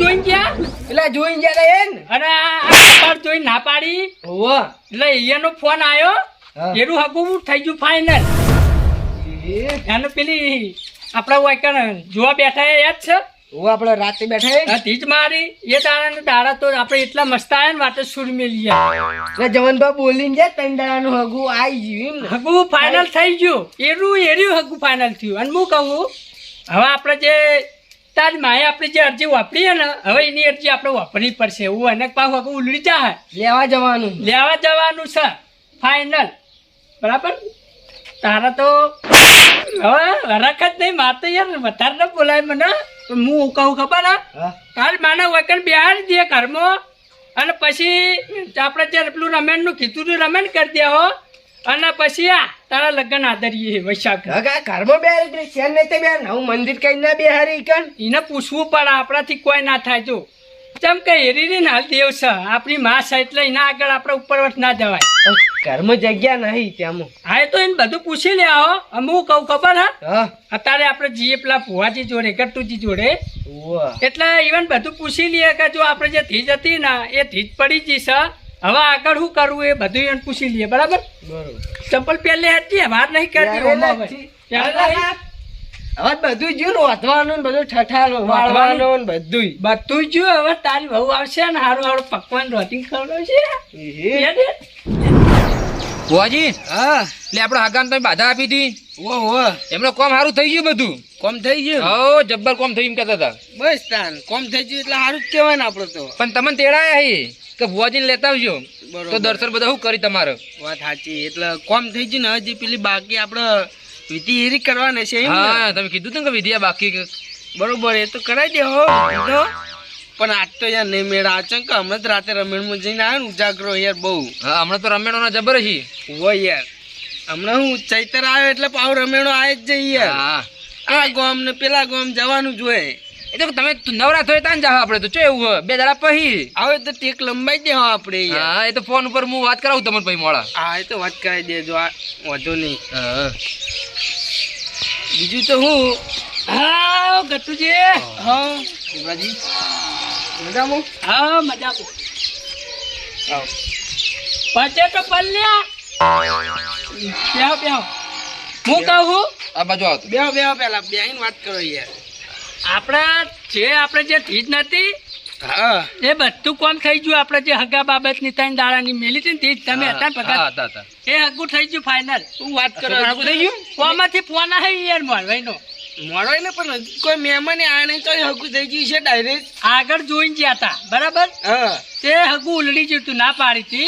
જોઈને ગયા? એટલે જોઈને ગયા એન અને આ આ જોઈને ના પાડી. ઓવો એટલે અહીંયાનો ફોન આવ્યો. એનું હકુ થઈ ગયું ફાઇનલ એને પેલી આપણા વાયકણ જોવા બેઠા યાદ છે? ઓ આપણે રાતે બેઠા હતી જ મારી. એ ને દાડા તો આપણે એટલા મસ્ત આયા ને વાતે સુર મેલી એટલે જવનભાઈ બોલીને જાય ત્રણ દાડાનું હગું આવી ગયું હગુ ફાઇનલ થઈ ગયું. એરું એર્યું હગુ ફાઇનલ થયું. અને હું કહું હવે આપણે જે તારી માએ આપણે જે અરજી વાપરીએ ને હવે એની અરજી આપણે વાપરવી પડશે એવું અને પાછું હગુ ઉલડી જાય. લેવા જવાનું. લેવા જવાનું છે. ફાઇનલ બરાબર? તારા તો હવે હરખ જ નહીં માર તો યાર વધારે ન બોલાય મને. હું કહું ખબર હા? તાર કાલ માને વકન બિહાર દે ઘરમાં. અને પછી આપણે જે પેલું રમેનનું કીધું રમેન રમેણ કરી દે હો. અને પછી આ તારા લગ્ન આદરીએ વૈશાખ. હગા ઘરમાં બે રીતે શેર નહીં તે બે? નવું મંદિર કઈ ના બે હારી એને પૂછવું પડે આપણાથી કોઈ ના થાય જો ચમ કે હેરી રી હાલ દેવ છે આપણી માં છે એટલે એના આગળ આપણે ઉપર ના જવાય. ઘરમાં જગ્યા નહીં ત્યાં હા એ તો એને બધું પૂછી લે આવો અમુક કહું ખબર હા? અત્યારે આપણે જઈએ પેલા ભુવાજી જોડે ગટ્ટુજી જોડે. એટલે ઇવન બધું પૂછી લઈએ કે જો આપણે જે ધીજ હતી ને એ ધીજ પડી ગઈ છે. હવે આગળ શું કરવું એ બધું એને પૂછી લઈએ બરાબર? બરોબર. ચંપલ પહેલે હતી વાત નહીં કરતી હવે. બધું જ્યું ને વાંચવાનું બધું ઠઠાનું વાળવાનું. બધું બધું જ હવે તારી બહુ આવશે ને હારું હારું પકવાન રોટી ખવડાવશે યાદ હે? હા. એટલે આપણે આગામ તમે બાધા આપી હતી ઓ હો એમનો કોમ સારું થઈ ગયું બધું? કોમ થઈ ગયું? હો જબ્બર કોમ થયું એમ કહેતા હતા. બસ તાન કોમ થઈ ગયું એટલે સારું જ કહેવાય ને આપણે તો. પણ તમને તેડાયા હે? કે ભુવાજીને લેતા આવજો. તો દર્શન બધા શું કરી તમારે? વાત સાચી. એટલે કોમ થઈ ગયું ને હજી પેલી બાકી આપણે વિધિ એરી કરવાની છે? હા તમે કીધું તું કે વિધિયા બાકી બરોબર એ તો કરાઈ દે હો પણ આજ તો યાર નહીં મેળા આચંક હમણાં જ રાતે રમેણમાં જઈને આવ્યો ને ઉજાગરો યાર બહુ. હા હમણાં તો રમેણોના જબર છે હોય યાર. હમણાં હું ચૈતર આવ્યો એટલે પાવ રમેણો આવે જ જઈએ. હા. આ ગોમ ને પેલા ગોમ જવાનું જોઈએ એ તો તમે નવરા થયો તાન જાવ આપણે તો ચો એવું હોય? બે દાડા પછી. આવે તો ટેક લંબાઈ દે આપણે યાર હા એ તો ફોન ઉપર હું વાત કરાવું તમને પછી મોડા. હા એ તો વાત કરાવી દેજો આ વાંધો નહીં. બીજું તો હું? હા ગટુજી. હા શિવાજી. મજામાં? હા મજા આવો પચે તો પલ્યા બેહો બેહો. હું કહું? આ બાજુ આવતો બેહો બેહો પેલા બેહીને વાત કરો યાર. આપણા જે આપણે જે ધીજ નથી હા. એ બધું કોમ થઈ ગયું આપણે જે હગા બાબતની ત્રણ દાડાની મેલી હતી ને ધીજ તમે હતા ને ભગત? એ હગું થઈ ગયું ફાઇનલ શું વાત કરો થઈ ગયું? કોમાંથી ફોન આવે યાર મોરભાઈ નો મોડો ને પણ કોઈ મહેમાન આયા નહીં તો હકુ થઈ ગયું છે ડાયરેક્ટ આગળ જોઈને ગયા હતા બરાબર? તે હગું ઉલડી જતું ના પાડી હતી.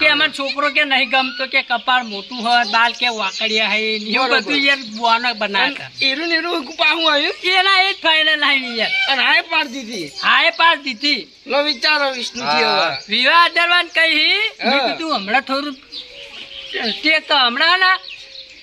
કે અમારો છોકરો કે નહીં ગમતો કે કપાળ મોટું હોય બાલ કે વાકડિયા હે એવું બધું યાર બોનો બનાવતા એરું ને એરું હકુ પાહું આવ્યું? એના એ જ ફાઇનલ આવી યાર. અને હાય પાડ દીધી? હાય પાડ દીધી. લો વિચારો વિષ્ણુજી વિવાહ દરવાન કહી. મેં હા. કીધું હમણાં થોડું તે તો હમણાં ના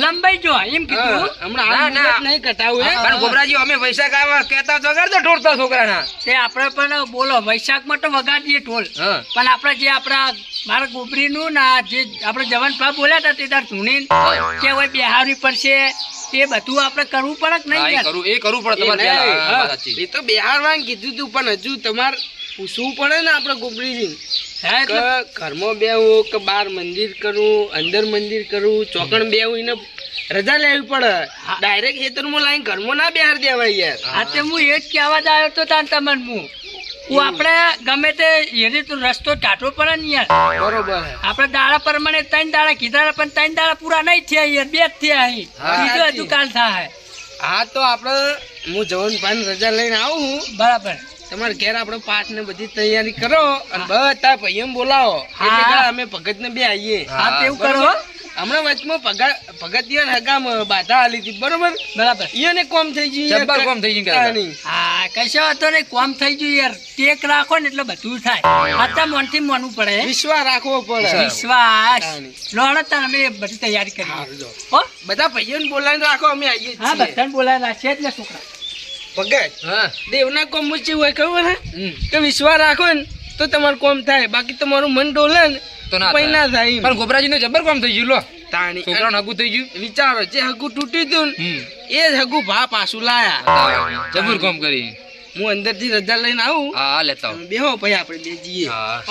લંબાઈ જો એમ કીધું. હમણાં ના, નહીં કટાવું પણ ગોબરાજી અમે વૈશાખ આવા કહેતા વગર તો ઢોળતા છોકરાના. તે આપણે પણ બોલો વૈશાખમાં તો વગાડીએ ઢોલ. પણ આપણે જે આપણા મારા ગોબરીનું ને જે આપણે જવાન પા બોલ્યા હતા તે તાર ધૂણી કે હોય બિહારી પડશે તે બધું આપણે કરવું પડે કે નહીં એ કરું એ કરવું પડે તમારે. એ તો બિહારવાન કીધું તું પણ હજુ તમારે પૂછવું પડે ને આપણે ગોબરીજી ઘરમાં બેવું કે બહાર મંદિર કરું અંદર મંદિર કરું ચોકણ બેવું એને રજા લેવી પડે. ડાયરેક્ટ ખેતરમાં લાવી ઘરમાં ના બેહાર દેવાય યાર. હા તે હું એ જ કહેવા જ આવ્યો તો તાન તમને હું. હું આપણે ગમે તે એરી તો રસ્તો કાઢવો પડે ને યાર. બરોબર. આપણે દાડા પ્રમાણે ત્રણ દાડા કીધા પણ ત્રણ દાડા પૂરા નહીં થયા યાર. બે જ થયા અહીં. બીજું. હજુ કાલ થાય. હા તો આપણે હું જવાન ભાઈ રજા લઈને આવું બરાબર. તમારે ઘેર આપણે પાઠ ને બધી તૈયારી કરો અને બધા ભાઈઓ બોલાવો. અમે ભગત ને બે આવીએ હા તેવું કરો. હમણાં વચમાં ભગત ભગત હગામ બાધા આલી હતી. બરોબર? બરાબર. ઈયોને કોમ થઈ ગયું યાર. જબ્બર કોમ થઈ ગયું. હા કશો વાંધો નહીં કોમ થઈ ગયું યાર. ટેક રાખો ને એટલે બધું થાય. આતા મનથી માનવું પડે. વિશ્વાસ રાખવો પડે. વિશ્વાસ. લોહણ તાર અમે બધી તૈયારી કરી બધા ભાઈઓને બોલાવીને રાખો અમે આવીએ હા બધાને બોલાયેલા છે જ ને છોકરા. ભગત હા. દેવના કોમમાં હોય ખબર હે હમ. કે વિશ્વાસ રાખો ને તો તમારું કોમ થાય. બાકી તમારું મન ડોલે ને તો ના ના થાય. પણ ગોબરાજી નું જબર કોમ થઈ ગયું લો. તાણી છોકરાનું હગું થઈ ગયું. વિચારો જે હગું તૂટ્યું હતું ને એ જ હગું ભા પાછું લાયા. જબર કોમ કરી. હું અંદરથી રજા લઈને આવું. હા લેતા આવો. બેહો ભાઈ આપણે બે જઈએ. હા.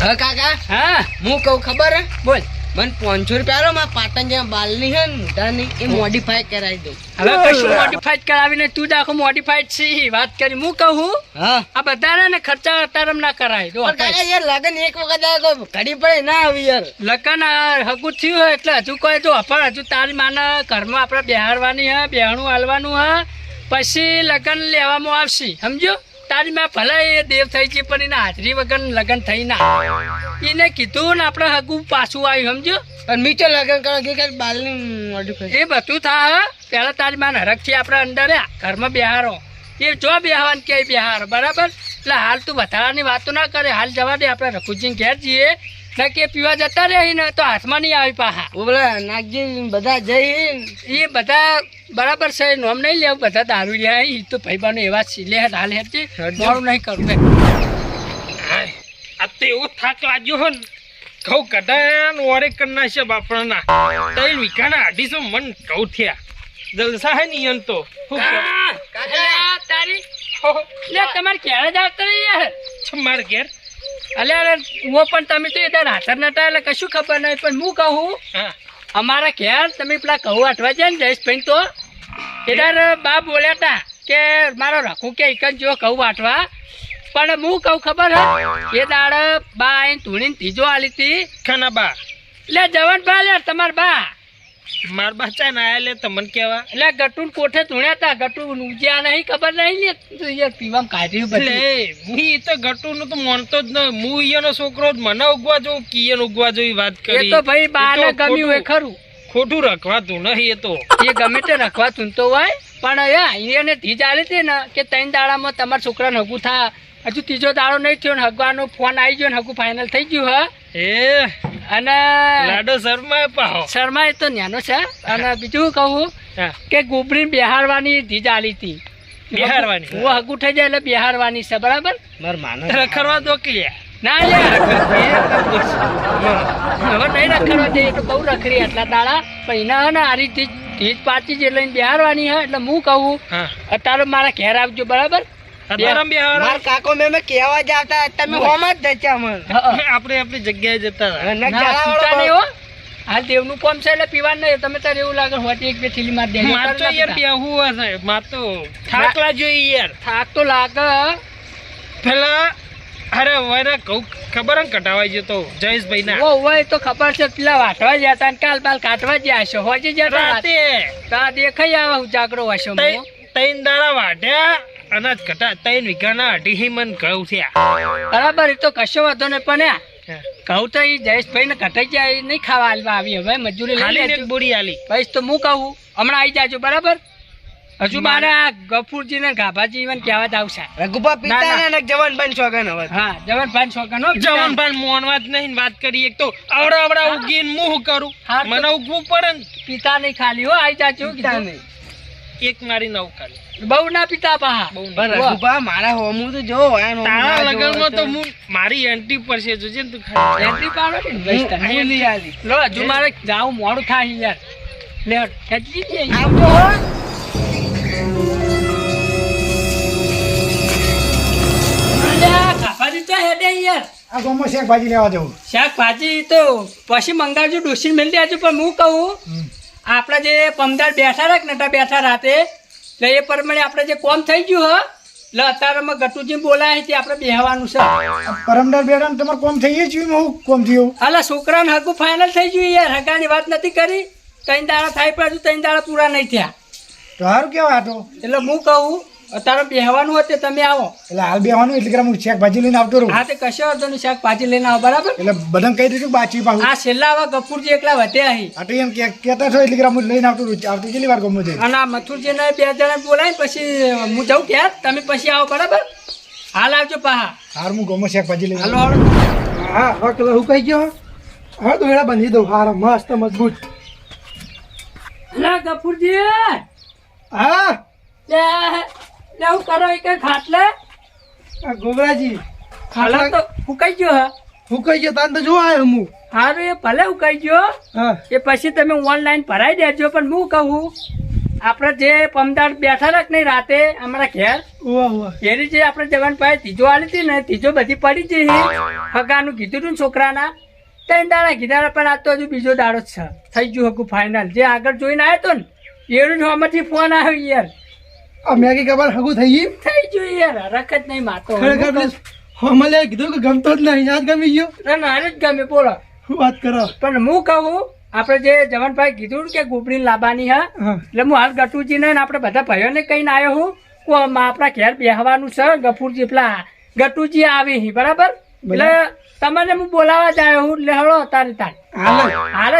હા કાકા. હા. હું કહું ખબર હે? બોલ. મને પાંચસો રૂપિયા આલો મારા પાટણ જ્યાં બાલની હે ને મોઢાની એ મોડિફાઈ કરાવી દઉં. હવે કશું મોડિફાઈડ કરાવીને તું જ આખું મોડિફાઈડ છે. વાત કરી હું કહું? હા. આ બધાને ને ખર્ચા અત્યારે ના કરાય. જો યાર લગન એક વખત ઘડી પડે ના આવી યાર. લગન હગું થયું હોય એટલે હજુ કોઈ જો પણ હજુ તારી માને ઘરમાં આપણે બેહાડવાની હે બેહાણું હાલવાનું હા. પછી લગન લેવામાં આવશે સમજો તારી માં ભલે એ દેવ થઈ છે પણ એના હાજરી વગર લગ્ન થઈ ના. એને કીધું ને આપણે હગું પાછું આવ્યું સમજો? પણ મીઠો લગ્ન કરો કે કાંઈ બાલની એ બધું થાય પહેલાં તારી માને હરખથી આપણે અંદર ઘરમાં બેહારો. એ જો બેહવાનું કે બેહારો બરાબર? એટલે હાલ તું વધારાની વાતો ના કરે. હાલ જવા દે આપણે રઘુજી ઘેર જઈએ. કે પીવા જતા રહે ને તો હાથમાં નહીં આવી પાહા. ઓલા નાગજી બધા જઈ એ બધા બરાબર છે નોમ નહીં લેવું બધા દારૂ લે એ તો ભાઈબાનો એવા લે હાલ હેડ છે મોડું નહીં કરું લે આ તો એવો થાક લાગ્યો હો ને ઘઉં કઢાયા ને ઓરે કરી છે બાપડાના તૈલ વિકાના અઢીસો મન ઘઉં થયા. જલસા હે નિયન તો? તારી લે તમારે ક્યારે જ આવતા નહીં યાર છે ઘેર? અલે અરે હું પણ તમે તો એટલે હાજર નતા એટલે કશું ખબર નહીં પણ હું કહું અમારા ઘેર તમે પેલા કહું અઠવા જાય ને જયેશભાઈ તો એટલે બા બોલ્યા હતા કે મારો રાખું કે એક જો કહું વાટવા. પણ હું કહું ખબર હે? એ દાડ બા અહીં ધૂણીને ત્રીજો આલી હતી. ખાના બા? એટલે જવન બા લે તમાર બા. માર બાચા ના આયા લે તમને કેવા? એટલે ગટુન કોઠે ધૂણ્યા હતા? ગટુ ઉજ્યા નહીં ખબર નહીં લે? યાર પીવામાં કાઢ્યું બધું. હું તો ગટુ નું તો માનતો જ નહીં હું ઈયોનો છોકરો મને ઉગવા જોઉં કિયન ઉગવા જોઈ વાત એ તો ભાઈ બા ને ગમ્યું હોય ખરું. ખોટું રખવાતું નહીં એ તો. એ ગમે તે રખવા તો હોય પણ એને ધીજ આલી હતી ને કે ત્રણ દાડામાં તમારા છોકરાને હગું થા. હજુ ત્રીજો દાડો નહીં થયો ને હગવાનો ફોન આવી ગયો ને હગું ફાઇનલ થઈ ગયું હા. એ અને લાડો શર્મા પાહો. શર્મા એ તો નાનો છે. અને બીજું કહું કે ગુબરી બિહારવાની ધીજ આલી હતી. બિહારવાની? હું હગું થઈ જાય એટલે બિહારવાની છે બરાબર? મારે માનો. રખડવા દો કે લ્યા. ના યાર હવે નહીં રખડવા જઈએ તો બહુ રખડી એટલા દાડા. પણ એના હે ને આ રીતે ધીજ પાછી જે લઈને બિહારવાની હે એટલે હું કહું અત્યારે મારા ઘેર આવજો બરાબર? અત્યારે બિહાર માર કાકો મેં મેં જ આવતા તમે હોમ જ આપણે આપણી જગ્યાએ જતા. હાલ દેવનું કોમ છે એટલે પીવાનું નહીં. તમે તારે એવું લાગે હોટી એક બે થેલી માર દે માર તો યાર બેહું હશે માર તો થાક લાગ્યો યાર. થાક તો લાગે. પેલા અરે વરે કહું ખબર હે ને કટાવાઈ જતો જયેશભાઈ ના ઓ હોય તો ખબર છે પેલા વાટવા જતા ને કાલ કાટવા કાઢવા ગયા હશો. હોજી જતા રાતે. તા દેખાઈ આવે જાગરો હશો મો. તૈન દાડા વાટ્યા અનાજ કટા તૈન વીઘાના અઢી મન ઘઉં થયા. બરાબર એ તો કશો વાંધો ને પણ કહું તો એ જયેશભાઈ ને કટાઈ જાય નહીં ખાવા આલવા આવી. હવે મજૂરી લઈ લે બોરી આલી. ભાઈ તો હું કહું હમણાં આવી જાજો બરાબર? હજુ મારા ગફુરજી ને ગાભાજી મને કહેવા જ આવશે રઘુભા પિતા ને. જવાન ભાઈ છોકન હવે. હા જવાન ભાઈ છોકરા જવાન ભાઈ મોનવા જ નહીં વાત કરી એક તો આવડા આવડા ઉગીને મું કરું. મને ઉગવું પડે ને. પિતા નહીં ખાલી હો આવી જાજો પિતા નહીં. એક મારી નવ ખાલી બહુ ના પિતા પા. રઘુપા મારા હોમું તો જો તારા લગનમાં તો હું મારી એન્ટ્રી પર છે જોજે ને તું ખાલી. એન્ટ્રી પાડો. લો હજુ મારે જાવ મોડું થાય યાર. લે ખેંચી જઈએ. આ ગામમાં શાકભાજી લેવા જવું. શાકભાજી તો પછી મંગાવજો ડોસી દેજો પણ હું કહું આપણે જે પમદાર બેઠા રાખ ને બેઠા રાતે એટલે એ પ્રમાણે આપણે જે કોમ થઈ ગયું હ એટલે અત્યારમાં ગટુજી બોલાય છે આપણે બેહવાનું છે. પરમદાર બેડા તમારે કોમ થઈ ગયું હું કોમ થયું? અલા છોકરાને હગું ફાઇનલ થઈ ગયું યાર હગાની વાત નથી કરી. ત્રણ દાડા થાય પણ હજુ ત્રણ દાડા પૂરા નહીં થયા. સારું કેવા આટો એટલે હું કહું અત્યારે બેહવાનું હતું તમે આવો. એટલે હાલ બેહવાનું એટલે કે હું શાકભાજી લઈને આવતો રહું. હા તે કશો વાંધો નહીં શાકભાજી લઈને આવો બરાબર? એટલે બધાને કહી દીધું બાચી પાછું આ છેલ્લા આવા ગફુરજી એકલા વધે અહીં. તો એમ કે કહેતા છો એટલે કે હું લઈને આવતો રહું. આવતી કેટલી વાર ગમો છે અને આ મથુરજીને બે જણા બોલાય પછી હું જાઉં ક્યાં તમે પછી આવો બરાબર? હાલ આવજો પાહા. હાર હું ગમો શાકભાજી લઈને હાલો હાલો. હા હા કલર હું કહી ગયો? હા તો એડા બંધી દઉં. હાર મસ્ત મજબૂત. અલા ગફુરજી! હા? લે લે હું કરો એક ખાટલે આ ગોબરાજી ખાટલા તો ફૂકાઈ ગયો હા. હું ગયો તાન તો જો આયો હું. સારું એ ભલે ઉકાઈ ગયો. હા. એ પછી તમે ઓનલાઈન ભરાઈ દેજો પણ હું કહું આપણે જે પમદાર બેઠા રાખ નહીં રાતે અમારા ઘેર એની જે આપણે જવાન પાસે ત્રીજો આલી હતી ને ત્રીજો બધી પડી જઈ હગાનું કીધું હતું ને છોકરાના ત્રણ દાડા કીધા પણ આ તો હજુ બીજો દાડો જ છે. થઈ ગયું હકું ફાઇનલ જે આગળ જોઈને આવ્યો તો ને એનું જ ફોન આવ્યો યાર. અમે કે ખબર હગું થઈ ગઈ? થઈ ગયું યાર રખત નહીં માતો ખરેખર હમલે કીધું કે ગમતો જ નહીં યાદ ગમી ગયો? ના ના જ ગમે બોલો. શું વાત કરો? પણ હું કહું આપણે જે જવાનભાઈ કીધું કે ગોબડી લાવવાની હા એટલે હું હાલ ગટુજી ને આપણે બધા ભાઈઓને કહીને આવ્યો હું કે આપણા ઘેર બેહવાનું છે ગફુરજી પેલા ગટુજી આવી હી બરાબર? એટલે તમને હું બોલાવા જ આવ્યો હું એટલે હળો તારે તાર. હાલ.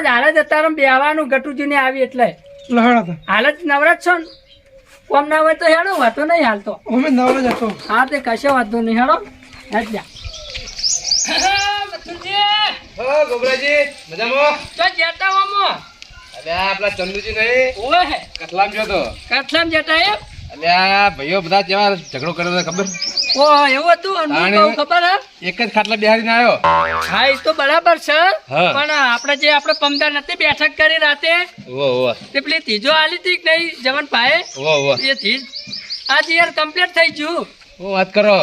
જ હાલ જ અત્યારે બેહવાનું ગટુજીને આવી એટલે. લહડા હાલ જ નવરાજ છો ને? કોમ ના હોય તો હેડો વાતો નહીં હાલતો અમે નવરો જ હતો. હા તે કશે વાંધો નહીં હેડો. હેડ જા. હો ગોબરાજી મજામાં? તો જતા હોમો અલ્યા પેલા ચંદુજી નહીં. ઓય હે. કતલામ જતા એમ? અલ્યા ભાઈઓ બધા કેવા ઝઘડો કર્યો ખબર? ઓ એવું હતું? ખબર એક જ ખાટલા બેહાડીને આવ્યો. હા એ તો બરાબર છે. પણ આપણે જે આપણે પમદાર નથી બેઠક કરી રાતે ઓ ઓ તે પેલી ત્રીજો આલી હતી કે નહીં જવન ભાઈ ઓ ઓ એ ત્રીજ આજે યાર કમ્પ્લીટ થઈ ગયું. ઓ વાત કરો.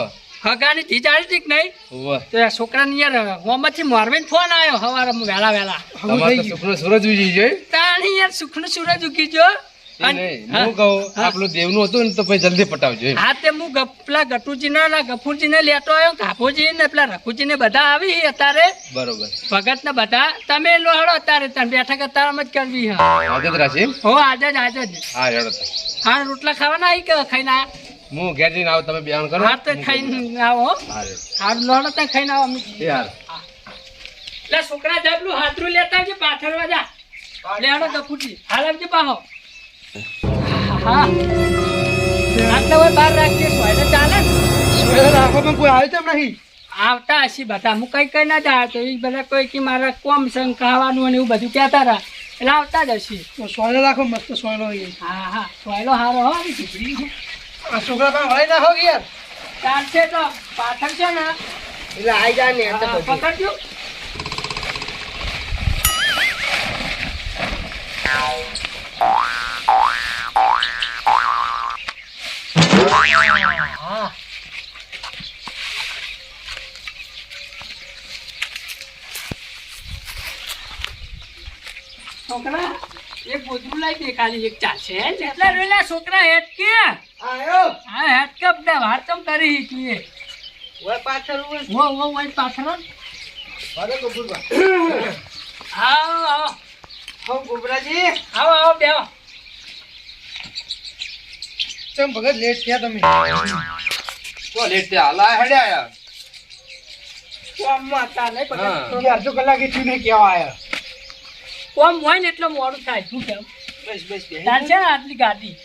હગાની ચીજ આલી હતી કે નહીં? ઓવો તો આ છોકરાને યાર હોમમાંથી મોરવીને ફોન આવ્યો સવારમાં વહેલા વહેલા. હગું તમારે સૂરજ ઉજી જોઈ તાણી યાર સુખનો સૂરજ ઉગી ગયો. હા. હું કહું આપણું દેવનું હતું ને તો પછી જલ્દી પટાવજો હા તે હું ગપ- પેલા ગટુજીને ને લેતો આવ્યો કાપુજી ને પેલા રઘુજીને બધા આવી અત્યારે. બરોબર. ભગત ને બધા તમે લોહડો અત્યારે તમે બેઠક અત્યારમાં જ કરવી આજે જ રાશી હો આજે જ આજે જ. હા રેડો હા રોટલા ખાવાના આવી કે ખાઈને આયા? હું ઘેર જઈને આવું તમે બેહાણ કરો. હા તો ખાઈને આવો. હો. લોહડો ત્યાં ખાઈને આવો અમે યાર. એટલે છોકરા જબલું હાથરું લેતા આવજે પાછળવા જા. લેહડો ફૂટી હાલ આવજે પાહો. હા. આટલા હોય બહાર રાખીએ સોયલે ચાલે ને. સોયલા રાખવામાં કોઈ આવે તેમ નહીં? આવતા હશે બધા. હું કઈ કઈ ના જાય તો એ બધા કોઈ કે મારા કોમ સંગ ખાવાનું અને એવું બધું કહેતા હતા એટલે આવતા જ હશે. સોયલા રાખો મસ્ત સોયલો હોય હા હા. સોયલો હારો હો આવી. આ છોકરા પાસે વળી નાખો કે યાર ચાલશે તો. પાછળ છે ને. એટલે આઈ જા ને હા, પકડજો. છોકરા? એક ગોદરું લઈ દે ખાલી એક ચાલશે એટલા રેલા છોકરા હેટકે આયો. હા હેટકે બધા વાત તો કરી છીએ ઓય પાછળ ઓય ઓ ઓ વો પાછળ. અરે કપૂરબા આવો આવો. હો ગોબરાજી આવો આવો બેહો. ચમ ભગત લેટ થયા તમે? તો લેટ થયા. હાલા હેડે આયા. કોમમાં હતા નહીં હા. પકડ અડધો કલાક થયું ને કેવા આયા. કોમ હોય ને એટલો મોડું થાય. શું કેમ બસ બસ બે ચાલશે ને આટલી ગાડી?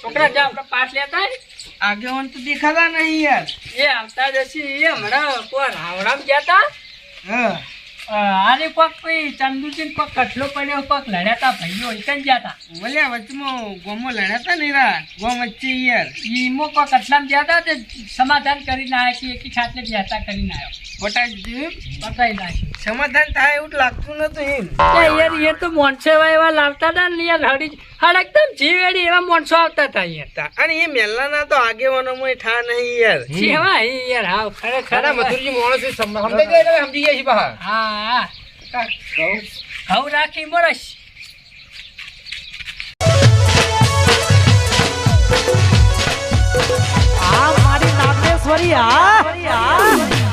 છોકરા જા આપણે પાસ લેતા. આગેવાન તો દેખાતા નહીં યાર. એ આવતા જશી એ હમણાં કોઈ રાવણામ ગયા તા? હા. આને કોક કોઈ ચંદુજી કોક કઠલો પડ્યો કોક લડ્યા તા ભાઈઓ એકન ગયા તા. બોલ્યા વચમાં ગોમો લડ્યા તા ને રા. ગોમ વચ્ચે યાર. ઈમો કોક કઠલામ ગયા તા તે સમાધાન કરીને આવ્યા કે એકી ખાટલે બેસતા કરીને આવ્યો બટાઈ બતાવી નાખ્યું. સમાધાન થાય એવું લાગતું નતું એમ. યાર એ તો મોનસો એવા એવા લાવતા હતા ને યાર હડી હડકતા એકદમ જીવેડી એવા મોનસો આવતા હતા યાર તા- અને એ મેલાના તો આગેવાનોમાં ઠા નહીં યાર. કેવા યાર હા ખરેખર ખરા મથુરજી માણસ છે, સમ- સમજાઈ જાય એટલે સમજી ગયા છે બહાર. હા. હા. ઘઉં રાખી મોરસ. આ મારી નાગેશ્વરી આ